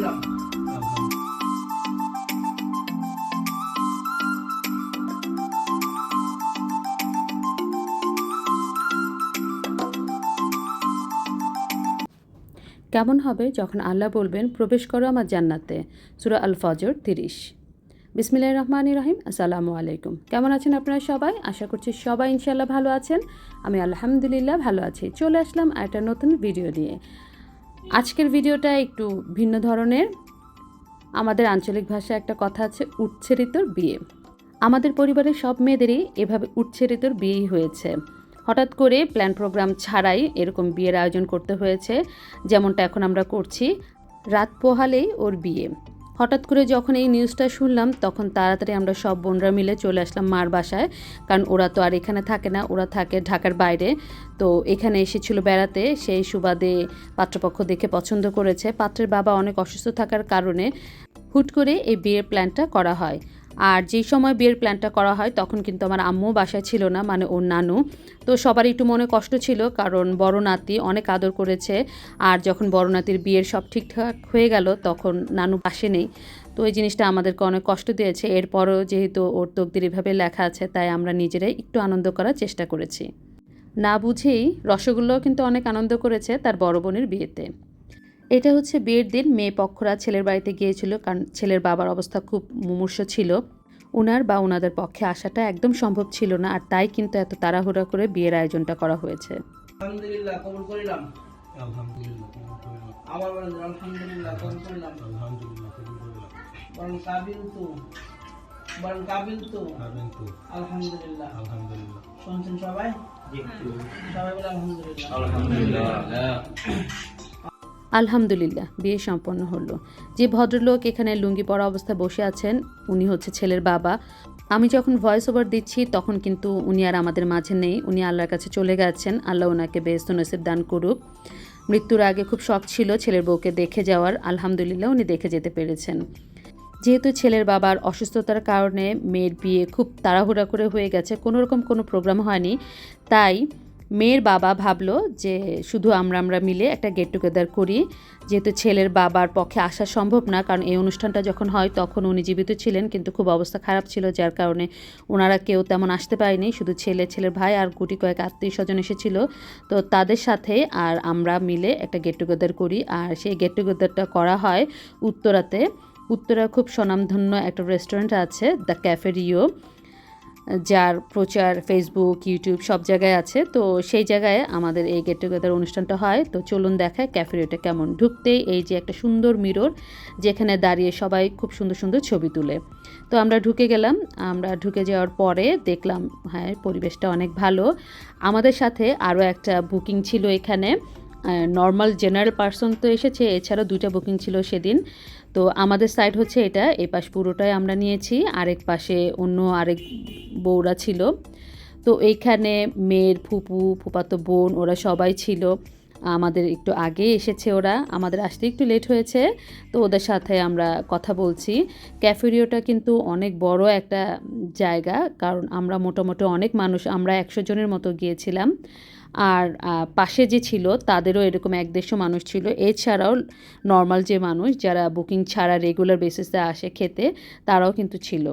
কেমন হবে যখন আল্লাহ বলবেন, প্রবেশ করো আমার জান্নাতে সুরা আল ফজর তিরিশ। বিসমিল্লাহ রহমান রহিম, আসসালামু আলাইকুম। কেমন আছেন আপনারা সবাই? আশা করছি সবাই ইনশাল্লাহ ভালো আছেন। আমি আলহামদুলিল্লাহ ভালো আছি। চলে আসলাম একটা নতুন ভিডিও নিয়ে। আজকের ভিডিওটা একটু ভিন্ন ধরনের। আমাদের আঞ্চলিক ভাষায় একটা কথা আছে, উচ্ছেরিতর বিয়ে। আমাদের পরিবারের সব মেয়েদেরই এভাবে উচ্ছেরিতর বিয়েই হয়েছে। হঠাৎ করে প্ল্যান প্রোগ্রাম ছাড়াই এরকম বিয়ের আয়োজন করতে হয়েছে, যেমনটা এখন আমরা করছি। রাত পোহালেই ওর বিয়ে। হঠাৎ করে যখন এই নিউজটা শুনলাম, তখন তাড়াতাড়ি আমরা সব বোনরা মিলে চলে আসলাম মার বাসায়। কারণ ওরা তো আর এখানে থাকে না, ওরা থাকে ঢাকার বাইরে। তো এখানে এসেছিল বেড়াতে, সেই সুবাদে পাত্রপক্ষ দেখে পছন্দ করেছে। পাত্রের বাবা অনেক অসুস্থ থাকার কারণে হুট করে এই বিয়ের প্ল্যানটা করা হয়। আর যেই সময় বিয়ের প্ল্যানটা করা হয়, তখন কিন্তু আমার আম্মু বাসায় ছিল না মানে ওর নানু। তো সবার একটু মনে কষ্ট ছিল, কারণ বড় নাতি অনেক আদর করেছে, আর যখন বড় নাতির বিয়ের সব ঠিকঠাক হয়ে গেল, তখন নানু পাশে নেই। তো এই জিনিসটা আমাদেরকে অনেক কষ্ট দিয়েছে। এরপরও যেহেতু ওর তকদির এভাবে লেখা আছে, তাই আমরা নিজেরাই একটু আনন্দ করার চেষ্টা করেছি। না বুঝেই রসগোল্লাও কিন্তু অনেক আনন্দ করেছে তার বড় বোনের বিয়েতে। এটা হচ্ছে বিয়ের দিন। মেয়ে পক্ষরা ছেলের বাড়িতে গিয়েছিল কারণ ছেলের বাবার অবস্থা খুব মুমূর্ষ ছিল। ওনার বা ওনাদের পক্ষে আসাটা একদম সম্ভব ছিল না আর তাই কিন্তু এত তাড়াহুড়া করে বিয়ের আয়োজনটা করা হয়েছে। আলহামদুলিল্লাহ কবুল করিলাম। আলহামদুলিল্লাহ কবুল করলাম। আবার বলেন আলহামদুলিল্লাহ কবুল করিলাম। আলহামদুলিল্লাহ কবুল করলাম। বলেন কাবিল তু বলেন কাবিল তু। পাবেন তো। আলহামদুলিল্লাহ। আলহামদুলিল্লাহ। শুনছেন সবাই? সবাই বলে আলহামদুলিল্লাহ। আলহামদুলিল্লাহ। বিয়ে সম্পন্ন হলো। যে ভদ্রলোক এখানে লুঙ্গি পরা অবস্থায় বসে আছেন, উনি হচ্ছে ছেলের বাবা। আমি যখন ভয়েস ওভার দিচ্ছি, তখন কিন্তু উনি আর আমাদের মাঝে নেই। উনি আল্লাহর কাছে চলে গেছেন। আল্লাহ ওনাকে বেস্ত নসিব দান করুক। মৃত্যুর আগে খুব শখ ছিল ছেলের বউকে দেখে যাওয়ার। আলহামদুলিল্লাহ, উনি দেখে যেতে পেরেছেন। যেহেতু ছেলের বাবার অসুস্থতার কারণে মেয়ের বিয়ে খুব তাড়াহুড়া করে হয়ে গেছে, কোনো রকম কোনো প্রোগ্রাম হয়নি। তাই মেয়ের বাবা ভাবলো যে শুধু আমরা আমরা মিলে একটা গেট টুগেদার করি, যেহেতু ছেলের বাবার পক্ষে আসা সম্ভব না, কারণ এই অনুষ্ঠানটা যখন হয় তখন উনি জীবিত ছিলেন, কিন্তু খুব অবস্থা খারাপ ছিল, যার কারণে ওনারা কেউ তেমন আসতে পারেনি, শুধু ছেলে, ছেলের ভাই আর গুটি কয়েক আত্মীয় স্বজন এসেছিল। তো তাদের সাথে আর আমরা মিলে একটা গেট টুগেদার করি, আর সেই গেট টুগেদারটা করা হয় উত্তরাতে। উত্তরা খুব স্বনামধন্য একটা রেস্টুরেন্ট আছে দ্য ক্যাফে রিও যার প্রচার ফেসবুক ইউটিউব সব জায়গায় আছে। তো সেই জায়গায় আমাদের এই গেট টুগেদার অনুষ্ঠানটা হয়। তো চলুন দেখায় ক্যাফেরিওটা কেমন ঢুকতেই এই যে একটা সুন্দর মিরর, যেখানে দাঁড়িয়ে সবাই খুব সুন্দর সুন্দর ছবি তুলে। তো আমরা ঢুকে গেলাম। আমরা ঢুকে যাওয়ার পরে দেখলাম হ্যাঁ পরিবেশটা অনেক ভালো। আমাদের সাথে আরও একটা বুকিং ছিল এখানে। নর্মাল জেনারেল পার্সন তো এসেছে। এছাড়াও দুইটা বুকিং ছিল সেদিন। তো আমাদের সাইড হচ্ছে এটা এই পাশ পুরোটাই আমরা নিয়েছি, আরেক পাশে অন্য আরেক বউরা ছিল। তো এইখানে মেয়ের ফুপু, ফুপাতো বোন, ওরা সবাই ছিল। আমাদের একটু আগে এসেছে ওরা, আমাদের আসতে একটু লেট হয়েছে, তো ওদের সাথে আমরা কথা বলছি। ক্যাফেরিওটা কিন্তু অনেক বড় একটা জায়গা, কারণ আমরা মোটামুটি অনেক মানুষ, আমরা একশো জনের মতো গিয়েছিলাম। আর পাশে যে ছিল তাদেরও এরকম এক দেড়শো মানুষ ছিল। এছাড়াও নর্মাল যে মানুষ যারা বুকিং ছাড়া রেগুলার বেসিসে আসে খেতে, তারাও কিন্তু ছিল।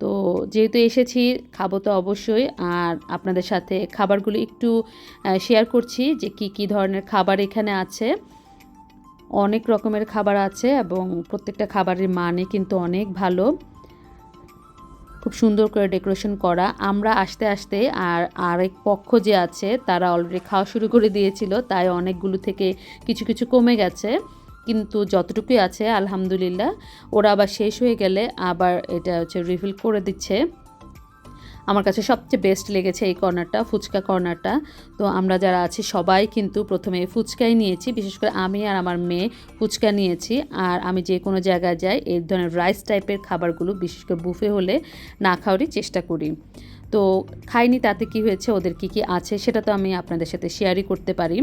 তো যেহেতু এসেছি, খাব তো অবশ্যই। আর আপনাদের সাথে খাবারগুলো একটু শেয়ার করছি যে কি কি ধরনের খাবার এখানে আছে। অনেক রকমের খাবার আছে এবং প্রত্যেকটা খাবারের মানে কিন্তু অনেক ভালো। খুব সুন্দর করে ডেকোরেশন করা। আমরা আসতে আসতে আর আরেক পক্ষ যে আছে, তারা অলরেডি খাওয়া শুরু করে দিয়েছিল, তাই অনেকগুলো থেকে কিছু কিছু কমে গেছে। কিন্তু যতটুকুই আছে, আলহামদুলিল্লাহ, ওরা আবার শেষ হয়ে গেলে আবার এটা হচ্ছে রিফিল করে দিচ্ছে। আমার কাছে সবচেয়ে বেস্ট লেগেছে এই কর্নারটা, ফুচকা কর্নারটা। তো আমরা যারা আছি সবাই কিন্তু প্রথমে ফুচকাই নিয়েছি, বিশেষ করে আমি আর আমার মেয়ে ফুচকা নিয়েছি। আর আমি যে কোনো জায়গায় যাই, এই ধরনের রাইস টাইপের খাবারগুলো, বিশেষ করে বুফে হলে না খাওয়ারই চেষ্টা করি। তো খাইনি, তাতে কি হয়েছে, ওদের কি কি আছে, সেটা তো আমি আপনাদের সাথে শেয়ারই করতে পারি।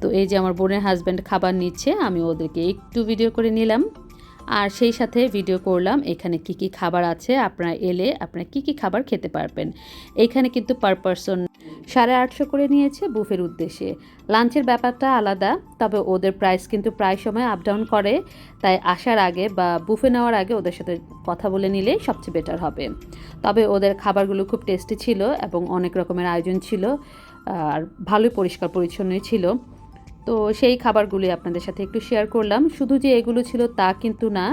তো এই যে আমার বোনের হাজব্যান্ড খাবার নিচ্ছে, আমি ওদেরকে একটু ভিডিও করে নিলাম। আর সেই সাথে ভিডিও করলাম, এখানে কি কি খাবার আছে, আপনারা এলে আপনারা কি কি খাবার খেতে পারবেন। এখানে কিন্তু পার পারসন সাড়ে আটশো করে নিয়েছে বুফের উদ্দেশ্যে। লাঞ্চের ব্যাপারটা আলাদা, তবে ওদের প্রাইস কিন্তু প্রায় সময় আপ ডাউন করে, তাই আসার আগে বা বুফে নেওয়ার আগে ওদের সাথে কথা বলে নিলে সবচেয়ে বেটার হবে। তবে ওদের খাবারগুলো খুব টেস্টি ছিল এবং অনেক রকমের আয়োজন ছিল, আর ভালোই পরিষ্কার পরিচ্ছন্নই ছিল। তো সেই খাবারগুলি আপনাদের সাথে একটু শেয়ার করলাম। শুধু যে এগুলো ছিল তা কিন্তু না,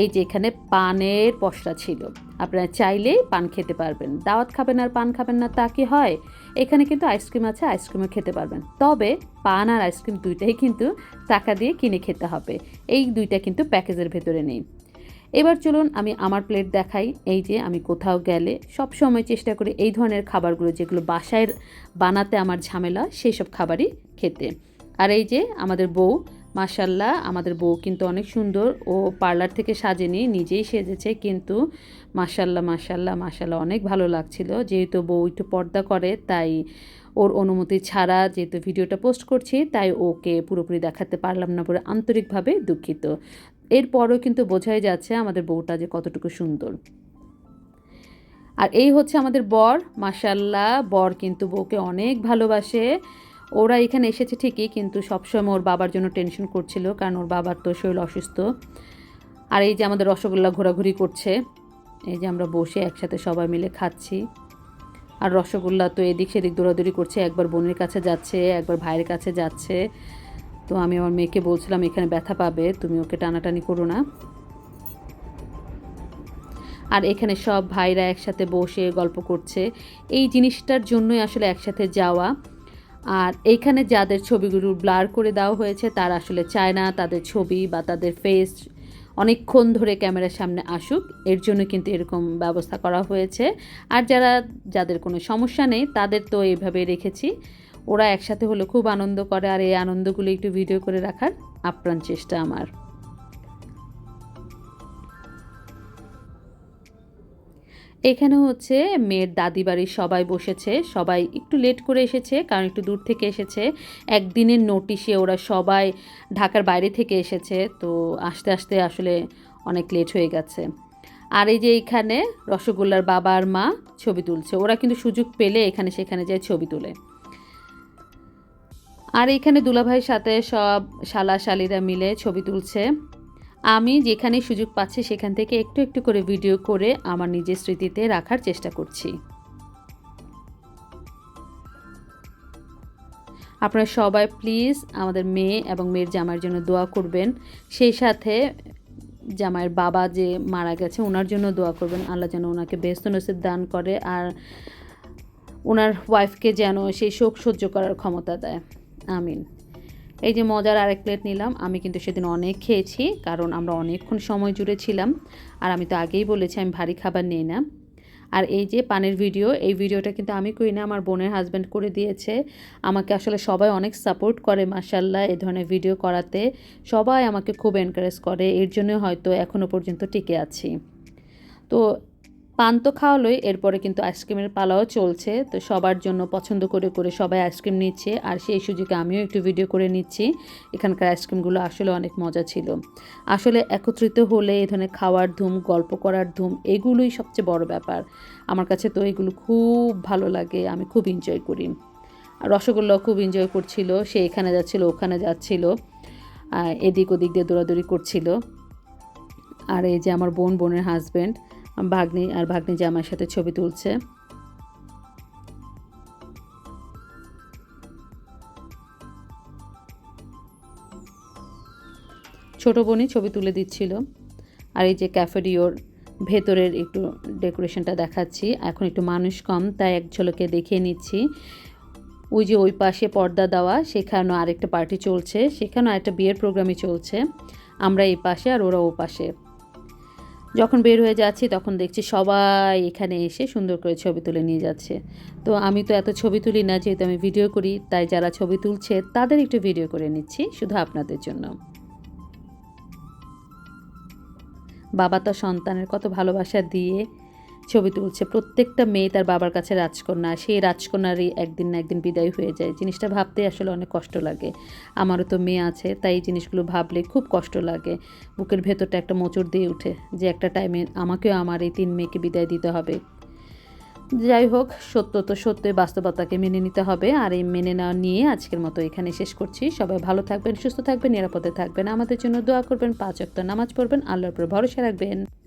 এই যে এখানে পানের পশরা ছিল। আপনারা চাইলেই পান খেতে পারবেন। দাওয়াত খাবেন আর পান খাবেন না তা কি হয়? এখানে কিন্তু আইসক্রিম আছে আইসক্রিমও খেতে পারবেন। তবে পান আর আইসক্রিম দুইটাই কিন্তু টাকা দিয়ে কিনে খেতে হবে। এই দুইটা কিন্তু প্যাকেজের ভেতরে নেই। এবার চলুন আমি আমার প্লেট দেখাই। এই যে আমি কোথাও গেলে সব সময় চেষ্টা করি এই ধরনের খাবারগুলো যেগুলো বাসায় বানাতে আমার ঝামেলা, সেই সব খাবারই খেতে। আর এই যে আমাদের বউ মাসাল্লাহ আমাদের বউ কিন্তু অনেক সুন্দর। ও পার্লার থেকে সাজেনি, নিজেই সেজেছে, কিন্তু মাসাল্লাহ মাসাল্লাহ মাসাল্লাহ অনেক ভালো লাগছিল। যেহেতু বউ একটু পর্দা করে, তাই ওর অনুমতি ছাড়া যেহেতু ভিডিওটা পোস্ট করছি, তাই ওকে পুরোপুরি দেখাতে পারলাম না বলে আন্তরিকভাবে দুঃখিত। এরপরও কিন্তু বোঝাই যাচ্ছে আমাদের বউটা যে কতটুকু সুন্দর। আর এই হচ্ছে আমাদের বর মাসাল্লাহ বর কিন্তু বউকে অনেক ভালোবাসে। ওরা এখানে এসেছে ঠিকই, কিন্তু সবসময় ওর বাবার জন্য টেনশন করছিল, কারণ ওর বাবার তো শরীর অসুস্থ। আর এই যে আমাদের রসগোল্লা ঘোরাঘুরি করছে, এই যে আমরা বসে একসাথে সবাই মিলে খাচ্ছি। আর রসগোল্লা তো এদিক সেদিক দৌড়াদৌড়ি করছে, একবার বোনের কাছে যাচ্ছে, একবার ভাইয়ের কাছে যাচ্ছে। তো আমি আমার মেয়েকে বলছিলাম, এখানে ব্যথা পাবে, তুমি ওকে টানাটানি করো না। আর এখানে সব ভাইরা একসাথে বসে গল্প করছে। এই জিনিসটার জন্যই আসলে একসাথে যাওয়া। আর এইখানে যাদের ছবিগুলো ব্লার করে দেওয়া হয়েছে, তারা আসলে চায় না তাদের ছবি বা তাদের ফেস অনেকক্ষণ ধরে ক্যামেরার সামনে আসুক। এর জন্য কিন্তু এরকম ব্যবস্থা করা হয়েছে। আর যারা, যাদের কোনো সমস্যা নেই, তাদের তো এইভাবে রেখেছি। ওরা একসাথে হলে খুব আনন্দ করে আর এই আনন্দগুলো একটু ভিডিও করে রাখার আপ্রাণ চেষ্টা আমার। এখানে হচ্ছে মেয়ের দাদি বাড়ির সবাই বসেছে, সবাই একটু লেট করে এসেছে, কারণ একটু দূর থেকে এসেছে। একদিনের নোটিশে ওরা সবাই ঢাকার বাইরে থেকে এসেছে, তো আস্তে আস্তে আসলে অনেক লেট হয়ে গেছে। আর এই যে এখানে রসগোল্লার বাবা আর মা ছবি তুলছে, ওরা কিন্তু সুযোগ পেলে এখানে সেখানে যায় ছবি তুলে। আর এখানে দুলাভাইয়ের সাথে সব শালা শালিরা মিলে ছবি তুলছে। আমি যেখানে সুযোগ পাচ্ছি সেখান থেকে একটু একটু করে ভিডিও করে আমার নিজের স্মৃতিতে রাখার চেষ্টা করছি। আপনারা সবাই প্লিজ আমাদের মেয়ে এবং মেয়ের জামাইয়ের জন্য দোয়া করবেন। সেই সাথে জামাইয়ের বাবা যে মারা গেছে ওনার জন্য দোয়া করবেন। আল্লাহ যেন ওনাকে ব্যস্ত নসিব দান করে আর ওনার ওয়াইফকে যেন সেই শোক সহ্য করার ক্ষমতা দেয়। আমিন। এই যে মজার আরেক প্লেট নিলাম। আমি কিন্তু সেদিন অনেক খেয়েছি, কারণ আমরা অনেকক্ষণ সময় জুড়ে ছিলাম। আর আমি তো আগেই বলেছি, আমি ভারী খাবার নিই না। আর এই যে পানের ভিডিও, এই ভিডিওটা কিন্তু আমি করি না, আমার বোনের হাজব্যান্ড করে দিয়েছে। আমাকে আসলে সবাই অনেক সাপোর্ট করে মাসাল্লাহ এ ধরনের ভিডিও করাতে। সবাই আমাকে খুব এনকারেজ করে, এর জন্য হয়তো এখনও পর্যন্ত টিকে আছি। তো পান তো খাওয়ালোই, এরপরে কিন্তু আইসক্রিমের পালাও চলছে। তো সবার জন্য পছন্দ করে করে সবাই আইসক্রিম নিচ্ছে। আর সেই সুযোগে আমিও একটু ভিডিও করে নিচ্ছি। এখানকার আইসক্রিমগুলো আসলে অনেক মজা ছিল। আসলে একত্রিত হলে এই ধরনের খাওয়ার ধুম, গল্প করার ধুম, এগুলোই সবচেয়ে বড় ব্যাপার। আমার কাছে তো এগুলো খুব ভালো লাগে, আমি খুব এনজয় করি। আর রসগোল্লাও খুব এনজয় করছিল, সে এখানে যাচ্ছিল, ওখানে যাচ্ছিল। এদিক ওদিক দিয়ে দৌড়াদৌড়ি করছিল। আর এই যে আমার বোন, বোনের হাজব্যান্ড ভাগ্নি আর ভাগ্নি জামার সাথে ছবি তুলছে। ছোট বোনই ছবি তুলে দিচ্ছিল। আর এই যে ক্যাফেডিওর ভেতরের একটু ডেকোরেশনটা দেখাচ্ছি। এখন একটু মানুষ কম, তাই এক ঝলকে দেখিয়ে নিচ্ছি। ওই যে ওই পাশে পর্দা দেওয়া, সেখানেও আরেকটা পার্টি চলছে। সেখানেও একটা বিয়ের প্রোগ্রামই চলছে। আমরা এই পাশে আর ওরা ও পাশে। যখন বের হয়ে যাচ্ছি, তখন দেখছি সবাই এখানে এসে সুন্দর করে ছবি তুলে নিয়ে যাচ্ছে। তো আমি তো এত ছবি তুলি না, যেহেতু আমি ভিডিও করি, তাই যারা ছবি তুলছে, তাদের একটু ভিডিও করে নিচ্ছি, শুধু আপনাদের জন্য। বাবা তো সন্তানের কত ভালোবাসা দিয়ে ছবি তুলছে। প্রত্যেকটা মেয়ে তার বাবার কাছে রাজকন্যা। সেই রাজকন্যারই একদিন না একদিন বিদায় হয়ে যায়। জিনিসটা ভাবতে আসলে অনেক কষ্ট লাগে। আমারও তো মেয়ে আছে, তাই এই জিনিসগুলো ভাবলে খুব কষ্ট লাগে। বুকের ভেতরটা একটা মোচড় দিয়ে উঠে যে একটা টাইমে আমাকেও আমার এই তিন মেয়েকে বিদায় দিতে হবে। যাই হোক, সত্য তো সত্যই বাস্তবতাকে মেনে নিতে হবে। আর এই মেনে নেওয়া নিয়ে আজকের মতো এখানে শেষ করছি। সবাই ভালো থাকবেন, সুস্থ থাকবেন, নিরাপদে থাকবেন। আমাদের জন্য দোয়া করবেন, পাঁচ অক্ট নামাজ পড়বেন। আল্লাহর উপর ভরসা রাখবেন।